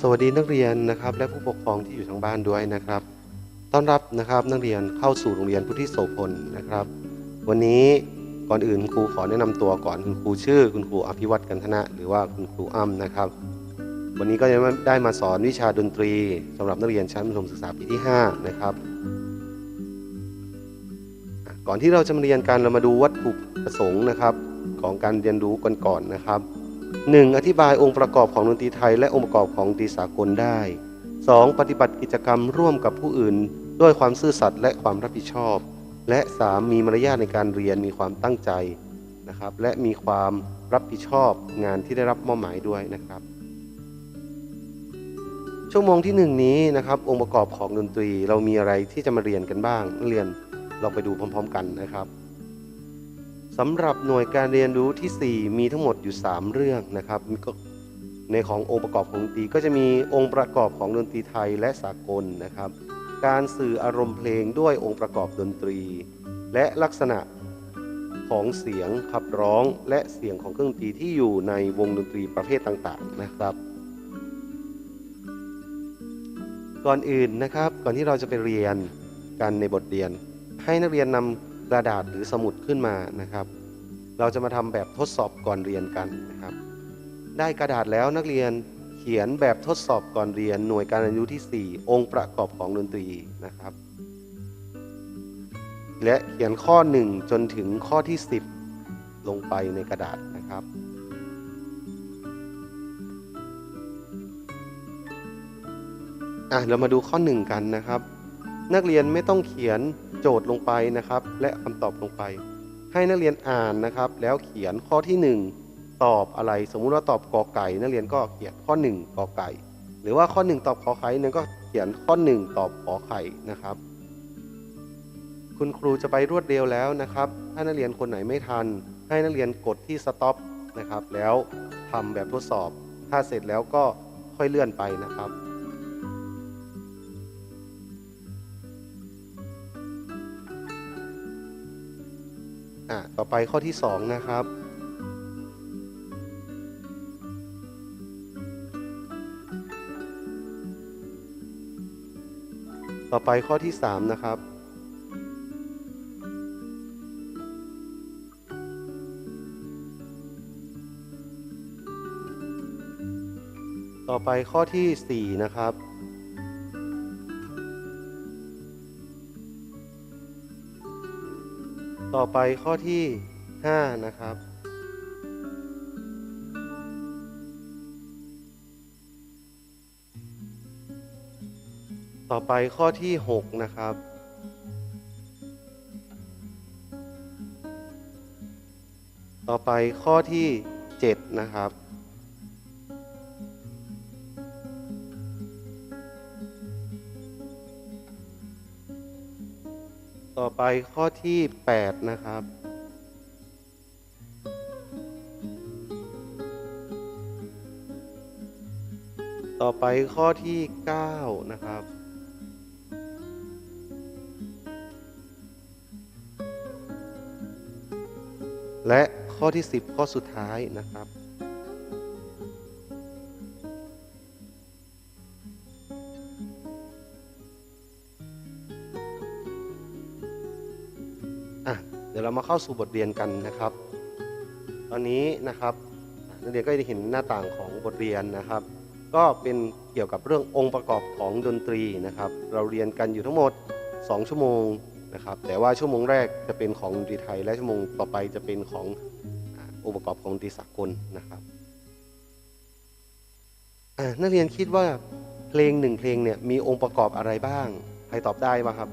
สวัสดีนักเรียนนะครับและผู้ปกครองที่อยู่ทางบ้านด้วยนะครับ ต้อนรับนะครับนักเรียนเข้าสู่โรงเรียนพุทธิโสพลนะครับ วันนี้ก่อนอื่นครูขอแนะนำตัวก่อนคุณครูชื่อ คุณครูอภิวัตกันธนะ หรือว่าคุณครูอ้ำนะครับ วันนี้ก็จะได้มาสอนวิชาดนตรีสำหรับนักเรียนชั้นประถมศึกษาปีที่ 5 นะครับ ก่อนที่เราจะมาเรียนกันเรามาดูวัตถุประสงค์นะครับ ของการเรียนรู้กันก่อนนะครับ 1. อธิบายองค์ประกอบของดนตรีไทย และองค์ประกอบของดนตรีสากลได้ 2. ปฏิบัติกิจกรรมร่วมกับผู้อื่น ด้วยความซื่อสัตย์และความรับผิดชอบ และ 3. มีมารยาทในการเรียนมีความตั้งใจนะครับและมีความรับผิดชอบงานที่ได้รับมอบหมายด้วยนะครับ ชั่วโมงที่ 1 นี้นะครับองค์ประกอบของดนตรีเรามีอะไรที่จะมาเรียนกันบ้างเรียนเราไปดูพร้อม ๆ กันนะครับ สำหรับหน่วยการเรียนรู้ที่ 4 มีทั้งหมดอยู่ 3 เรื่องนะครับก็ในขององค์ประกอบของดนตรีก็จะมีองค์ประกอบของดนตรีไทยและสากลนะครับ การสื่ออารมณ์เพลงด้วยองค์ประกอบดนตรี และลักษณะของเสียงขับร้องและเสียงของเครื่องดนตรีที่อยู่ในวงดนตรีประเภทต่างๆนะครับ ก่อนอื่นนะครับก่อนที่เราจะไปเรียนกันในบทเรียน ให้นักเรียนนำ กระดาษหรือสมุดขึ้นมานะครับ เราจะมาทำแบบทดสอบก่อนเรียนกันนะครับ ได้กระดาษแล้วนักเรียนเขียนแบบทดสอบก่อนเรียนหน่วยการเรียนรู้ที่ 4 องค์ประกอบของดนตรีนะครับ และเขียนข้อ 1 จนถึงข้อที่ 10 ลงไปในกระดาษนะครับอะเรามาดูข้อ 1 กันนะครับ นักเรียนไม่ต้องเขียนโจทย์ลงไปนะครับ และคำตอบลงไป ให้นักเรียนอ่านนะครับ แล้วเขียนข้อที่ 1 ตอบอะไร สมมุติว่าตอบกอไก่ นักเรียนก็เขียนข้อ 1กอไก่ หรือว่าข้อ 1 ตอบขอไข่นันก็เขียนข้อ 1 ตอบขอไข่นะครับ คุณครูจะไปรวดเร็วแล้วนะครับ ถ้านักเรียนคนไหนไม่ทัน ให้นักเรียนกดที่ stop นะครับ แล้วทำแบบทดสอบ ถ้าเสร็จแล้วก็ค่อยเลื่อนไปนะครับ ต่อไปข้อที่ 2 นะครับ ต่อไปข้อที่ 3 นะครับ ต่อไปข้อที่ 4 นะครับ ต่อไปข้อที่ 5 นะครับ ต่อไปข้อที่ 6 นะครับ ต่อไปข้อที่ 7 นะครับ ต่อไปข้อที่ 8 นะครับ ต่อไปข้อที่ 9 นะครับ และข้อที่ 10 ข้อสุดท้ายนะครับ เดี๋ยวเรามาเข้าสู่บทเรียนกันนะครับ ตอนนี้นะครับนักเรียนก็จะเห็นหน้าต่างของบทเรียนนะครับ ก็เป็นเกี่ยวกับเรื่ององค์ประกอบของดนตรีนะครับ เราเรียนกันอยู่ทั้งหมด 2 ชั่วโมงนะครับ แต่ว่าชั่วโมงแรกจะเป็นของดนตรีไทย และชั่วโมงต่อไปจะเป็นขององค์ประกอบของดนตรีสากลนะครับนักเรียนคิดว่าเพลงหนึ่งเพลงเนี่ยมีองค์ประกอบอะไรบ้าง ใครตอบได้บ้างครับ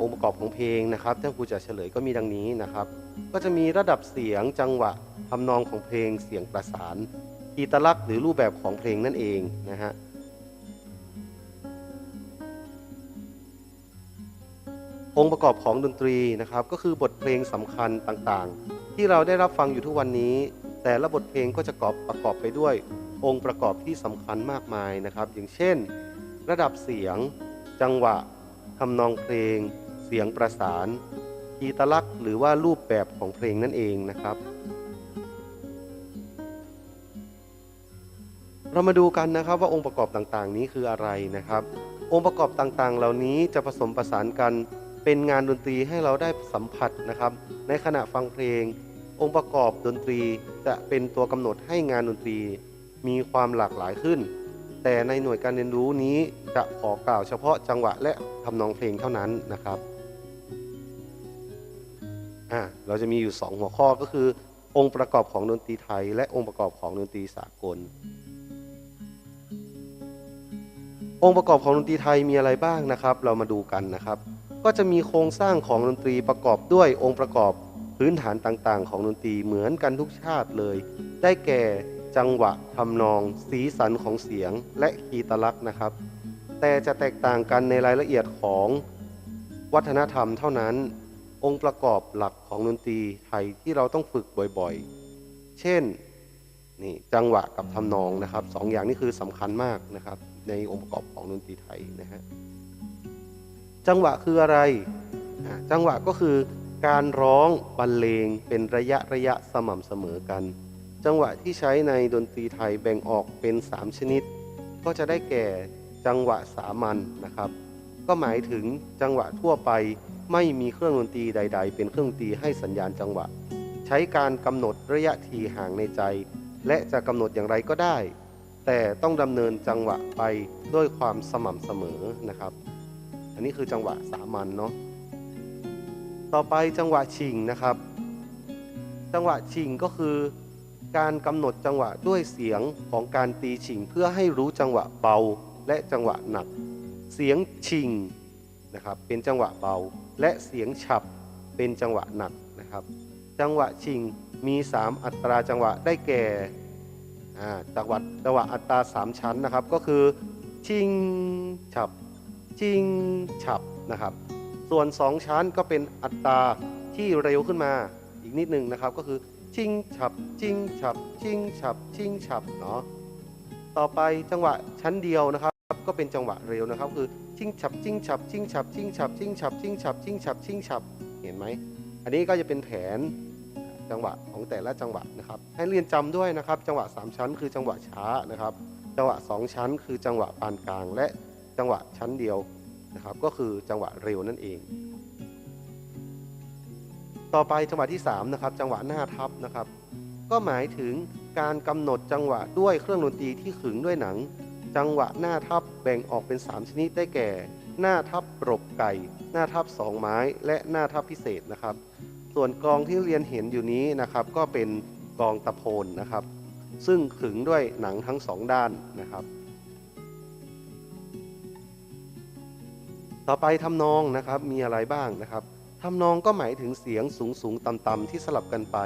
องค์ประกอบของเพลงนะครับถ้าครูจะเฉลยก็มีดังนี้นะครับ ก็จะมีระดับเสียงจังหวะทำนองของเพลงเสียงประสานกีตลักษณ์หรือรูปแบบของเพลงนั่นเองนะฮะองค์ประกอบของดนตรีนะครับ ก็คือบทเพลงสำคัญต่างๆ ที่เราได้รับฟังอยู่ทุกวันนี้ แต่ละบทเพลงก็จะกอบประกอบไปด้วย องค์ประกอบที่สำคัญมากมายนะครับ อย่างเช่น ระดับเสียง จังหวะ ทำนองเพลง เสียงประสานกีตลักษณ์หรือว่ารูปแบบของเพลงนั่นเองนะครับ เรามาดูกันนะครับว่าองค์ประกอบต่างๆ นี้คืออะไรนะครับ องค์ประกอบต่างๆ เหล่านี้จะผสมประสานกันเป็นงานดนตรีให้เราได้สัมผัสนะครับ ในขณะฟังเพลง องค์ประกอบดนตรีจะเป็นตัวกำหนดให้งานดนตรีมีความหลากหลายขึ้น แต่ในหน่วยการเรียนรู้นี้จะขอกล่าวเฉพาะจังหวะและทำนองเพลงเท่านั้นนะครับอะเราจะมีอยู่ 2 หัวข้อก็คือ องค์ประกอบของดนตรีไทย และองค์ประกอบของดนตรีสากล องค์ประกอบของดนตรีไทยมีอะไรบ้างนะครับ เรามาดูกันนะครับ ก็จะมีโครงสร้างของดนตรีประกอบด้วยองค์ประกอบพื้นฐานต่างๆ ของดนตรีเหมือนกันทุกชาติเลย ได้แก่ จังหวะทำนอง สีสันของเสียงและคีตลักษณ์นะครับ แต่จะแตกต่างกันในรายละเอียดของวัฒนธรรมเท่านั้น องค์ประกอบหลักของดนตรีไทยที่เราต้องฝึกบ่อยๆ เช่นนี่จังหวะกับทำนองนะครับสองอย่างนี้คือสำคัญมากนะครับ ในองค์ประกอบของดนตรีไทยนะฮะจังหวะคืออะไร จังหวะก็คือการร้องบรรเลงเป็นระยะระยะสม่ำเสมอกัน จังหวะที่ใช้ในดนตรีไทยแบ่งออกเป็น 3 ชนิด ก็จะได้แก่จังหวะสามัญนะครับ ก็หมายถึงจังหวะทั่วไปไม่มีเครื่องดนตรีใด ๆ เป็นเครื่องดนตรีให้สัญญาณจังหวะ ใช้การกำหนดระยะทีห่างในใจ และจะกำหนดอย่างไรก็ได้ แต่ต้องดำเนินจังหวะไปด้วยความสม่ำเสมอนะครับ อันนี้คือจังหวะสามัญเนาะต่อไปจังหวะชิงนะครับ จังหวะชิงก็คือ การกำหนดจังหวะด้วยเสียงของการตีชิงเพื่อให้รู้จังหวะเบาและจังหวะหนัก เสียงชิงนะครับเป็นจังหวะเบา และเสียงฉับเป็นจังหวะหนักนะครับ จังหวะชิงมี 3 อัตราจังหวะได้แก่จังหวะจังหวะอัตรา 3 ชั้นนะครับ ก็คือชิงฉับชิงฉับนะครับ ส่วน 2 ชั้นก็เป็นอัตราที่เร็วขึ้นมาอีกนิดหนึ่งนะครับก็คือ ชิงฉับชิงฉับชิงฉับชิงฉับเนาะต่อไปจังหวะชั้นเดียวนะครับ ก็เป็นจังหวะเร็วนะครับ คือชิงฉับชิงฉับชิงฉับชิงฉับชิงฉับชิงฉับชิงฉับชิงฉับเห็นไหมอันนี้ก็จะเป็นแผนจังหวะของแต่ละจังหวะนะครับ ให้เรียนจำด้วยนะครับ จังหวะ 3 ชั้นคือจังหวะช้านะครับ จังหวะ 2 ชั้น คือจังหวะปานกลาง และจังหวะชั้นเดียวนะครับ ก็คือจังหวะเร็วนั่นเอง ต่อไปจังหวะที่3นะครับจังหวะหน้าทับนะครับ ก็หมายถึงการกำหนดจังหวะด้วยเครื่องดนตรีที่ขึงด้วยหนัง จังหวะหน้าทับแบ่งออกเป็น 3 ชนิดได้แก่ หน้าทับปรบไก่ หน้าทับสองไม้ และหน้าทับพิเศษนะครับ ส่วนกองที่เรียนเห็นอยู่นี้นะครับ ก็เป็นกองตะโพนนะครับ ซึ่งขึงด้วยหนังทั้งสองด้านนะครับต่อไปทำนองนะครับมีอะไรบ้างนะครับ ทำนองก็หมายถึงเสียงสูงสูงต่ำต่ำที่สลับกันไป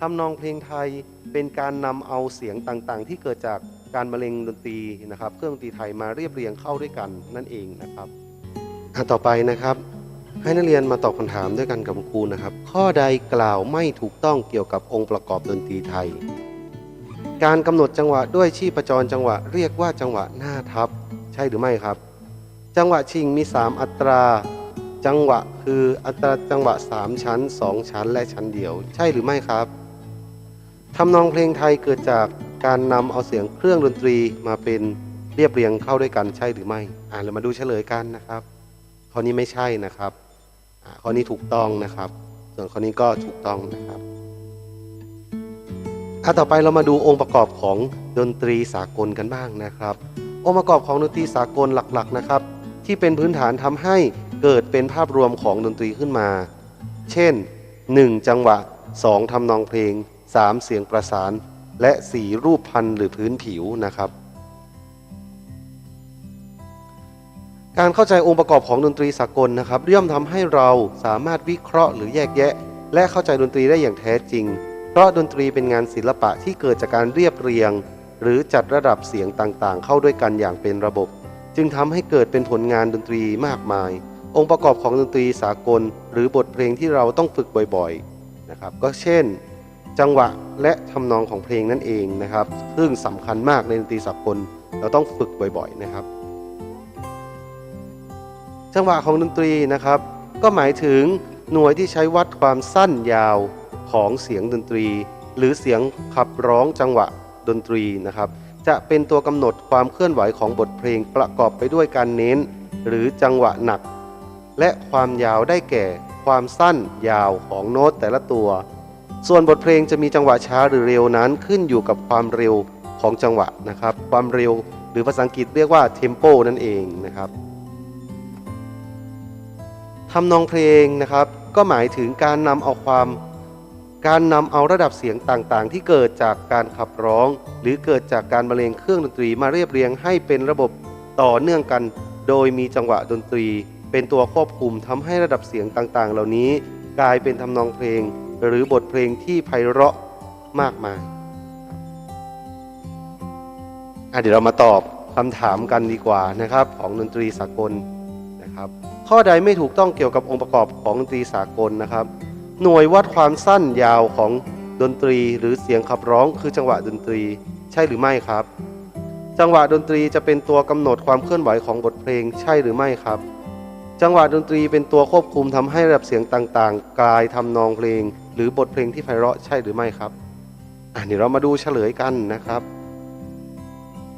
ทำนองเพลงไทยเป็นการนำเอาเสียงต่างๆ ที่เกิดจากการบรรเลงดนตรีนะครับ เครื่องดนตรีไทยมาเรียบเรียงเข้าด้วยกันนั่นเองนะครับต่อไปนะครับ ให้นักเรียนมาตอบคำถามด้วยกันกับคุณครูนะครับ ข้อใดกล่าวไม่ถูกต้องเกี่ยวกับองค์ประกอบดนตรีไทย การกำหนดจังหวะด้วยชีพจรจังหวะเรียกว่าจังหวะหน้าทับ ใช่หรือไม่ครับ จังหวะชิงมี 3 อัตรา จังหวะคืออัตราจังหวะ 3 ชั้น 2 ชั้น และชั้นเดียว ใช่หรือไม่ครับทำนองเพลงไทยเกิดจากการนำเอาเสียงเครื่องดนตรีมาเป็นเรียบเรียงเข้าด้วยกันใช่หรือไม่ อ่าเรามาดูเฉลยกันนะครับ ข้อนี้ไม่ใช่นะครับ ข้อนี้ถูกต้องนะครับ ส่วนข้อนี้ก็ถูกต้องนะครับอะต่อไปเรามาดูองค์ประกอบของดนตรีสากลกันบ้างนะครับ องค์ประกอบของดนตรีสากลหลักๆนะครับ ที่เป็นพื้นฐานทำให้ เกิดเป็นภาพรวมของดนตรีขึ้นมา เช่น 1. จังหวะ 2. ทำนองเพลง 3. เสียงประสาน และ 4. รูปพันธ์หรือพื้นผิวนะครับ การเข้าใจองค์ประกอบของดนตรีสากลนะครับย่อมทำให้เราสามารถวิเคราะห์หรือแยกแยะ และเข้าใจดนตรีได้อย่างแท้จริง เพราะดนตรีเป็นงานศิลปะที่เกิดจากการเรียบเรียง หรือจัดระดับเสียงต่างๆ เข้าด้วยกันอย่างเป็นระบบ จึงทำให้เกิดเป็นผลงานดนตรีมากมาย องค์ประกอบของดนตรีสากล หรือบทเพลงที่เราต้องฝึกบ่อยๆนะครับ ก็เช่น จังหวะและทำนองของเพลงนั่นเองนะครับ ซึ่งสำคัญมากในดนตรีสากลเราต้องฝึกบ่อยๆนะครับ จังหวะของดนตรีนะครับ ก็หมายถึงหน่วยที่ใช้วัดความสั้นยาวของเสียงดนตรี หรือเสียงขับร้องจังหวะดนตรีนะครับ จะเป็นตัวกำหนดความเคลื่อนไหวของบทเพลงประกอบไปด้วยการเน้น หรือจังหวะหนัก และความยาวได้แก่ความสั้นยาวของโน้ตแต่ละตัว ส่วนบทเพลงจะมีจังหวะช้าหรือเร็วนั้นขึ้นอยู่กับความเร็วของจังหวะนะครับ ความเร็วหรือภาษาอังกฤษเรียกว่า tempo นั่นเองนะครับทำนองเพลงนะครับก็หมายถึงการนำเอาความการนำเอาระดับเสียงต่างๆ ที่เกิดจากการขับร้อง หรือเกิดจากการบรรเลงเครื่องดนตรีมาเรียบเรียงให้เป็นระบบต่อเนื่องกัน โดยมีจังหวะดนตรี เป็นตัวควบคุมทำให้ระดับเสียงต่างๆ เหล่านี้กลายเป็นทำนองเพลง หรือบทเพลงที่ไพเราะมากมายเดี๋ยวเรามาตอบคำถามกันดีกว่านะครับของดนตรีสากลนะครับ ข้อใดไม่ถูกต้องเกี่ยวกับองค์ประกอบของดนตรีสากลนะครับ หน่วยวัดความสั้นยาวของดนตรีหรือเสียงขับร้องคือจังหวะดนตรีใช่หรือไม่ครับ จังหวะดนตรีจะเป็นตัวกำหนดความเคลื่อนไหวของบทเพลงใช่หรือไม่ครับ จังหวะดนตรีเป็นตัวควบคุมทำให้ระดับเสียงต่างๆ กลายทำนองเพลง หรือบทเพลงที่ไพเราะใช่หรือไม่ครับอะเดี๋ยวเรามาดูเฉลยกันนะครับ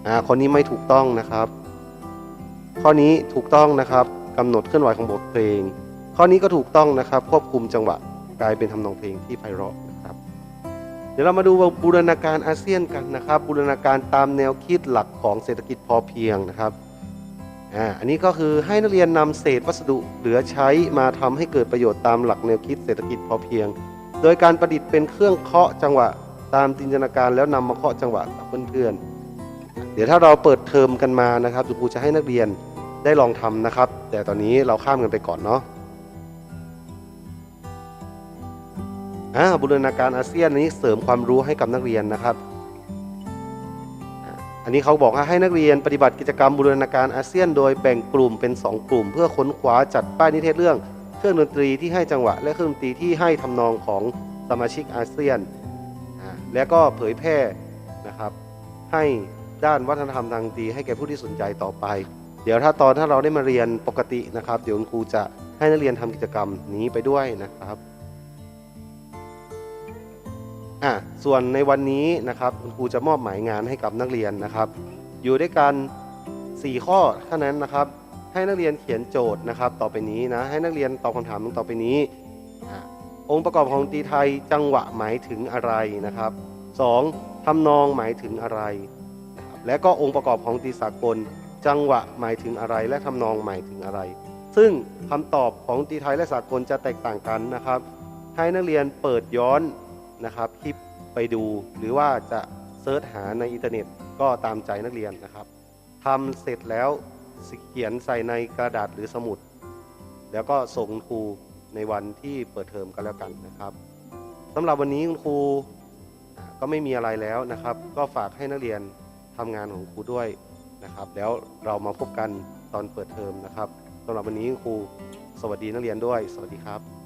อ่าคนนี้ไม่ถูกต้องนะครับ ข้อนี้ถูกต้องนะครับกำหนดเคลื่อนไหวของบทเพลง ข้อนี้ก็ถูกต้องนะครับ ควบคุมจังหวะกลายเป็นทำนองเพลงที่ไพเราะนะครับ เดี๋ยวเรามาดูบูรณาการอาเซียนกันนะครับ บูรณาการตามแนวคิดหลักของเศรษฐกิจพอเพียงนะครับ อ่าอันนี้ก็คือให้นักเรียนนำเศษวัสดุเหลือใช้มาทำให้เกิดประโยชน์ตามหลักแนวคิดเศรษฐกิจพอเพียง โดยการประดิษฐ์เป็นเครื่องเคาะจังหวะตามจินตนาการแล้วนำมาเคาะจังหวะกับเพื่อนๆ เดี๋ยวถ้าเราเปิดเทอมกันมานะครับครูจะให้นักเรียนได้ลองทำนะครับ แต่ตอนนี้เราข้ามกันไปก่อนเนาะอ่าบูรณาการอาเซียนนี้เสริมความรู้ให้กับนักเรียนนะครับ อันนี้เขาบอกว่าให้นักเรียนปฏิบัติกิจกรรมบูรณาการอาเซียนโดยแบ่งกลุ่มเป็น 2 กลุ่ม เพื่อค้นคว้าจัดป้ายนิเทศเรื่อง เครื่องดนตรีที่ให้จังหวะ และเครื่องดนตรีที่ให้ทำนองของสมาชิกอาเซียน และก็เผยแพร่นะครับให้ด้านวัฒนธรรมทางดนตรีให้แก่ผู้ที่สนใจต่อไป เดี๋ยวถ้าตอนถ้าเราได้มาเรียนปกตินะครับ เดี๋ยวคุณครูจะให้นักเรียนทำกิจกรรมนี้ไปด้วยนะครับ อะส่วนในวันนี้นะครับคุณครูจะมอบหมายงานให้กับนักเรียนนะครับ อยู่ด้วยกัน 4 ข้อเท่านั้นนะครับ ให้นักเรียนเขียนโจทย์นะครับ ต่อไปนี้นะให้นักเรียนตอบคำถามต่อไปนี้ องค์ประกอบของตีไทยจังหวะหมายถึงอะไรนะครับ 2. ทำนองหมายถึงอะไรรและก็องค์ประกอบของตีสากล จังหวะหมายถึงอะไร และทำนองหมายถึงอะไร ซึ่งคำตอบของตีไทยและสากลจะแตกต่างกันนะครับ ให้นักเรียนเปิดย้อน นะครับคลิปไปดู หรือว่าจะเซิร์ชหาในอินเทอร์เน็ตก็ตามใจนักเรียนนะครับทำเสร็จแล้วเขียนใส่ในกระดาษหรือสมุด แล้วก็ส่งครูในวันที่เปิดเทอมกันแล้วกันนะครับสำหรับวันนี้คุณครูก็ไม่มีอะไรแล้วนะครับ ก็ฝากให้นักเรียนทำงานของครูด้วยนะครับ แล้วเรามาพบกันตอนเปิดเทอมนะครับสำหรับวันนี้ครู สวัสดีนักเรียนด้วย สวัสดีครับ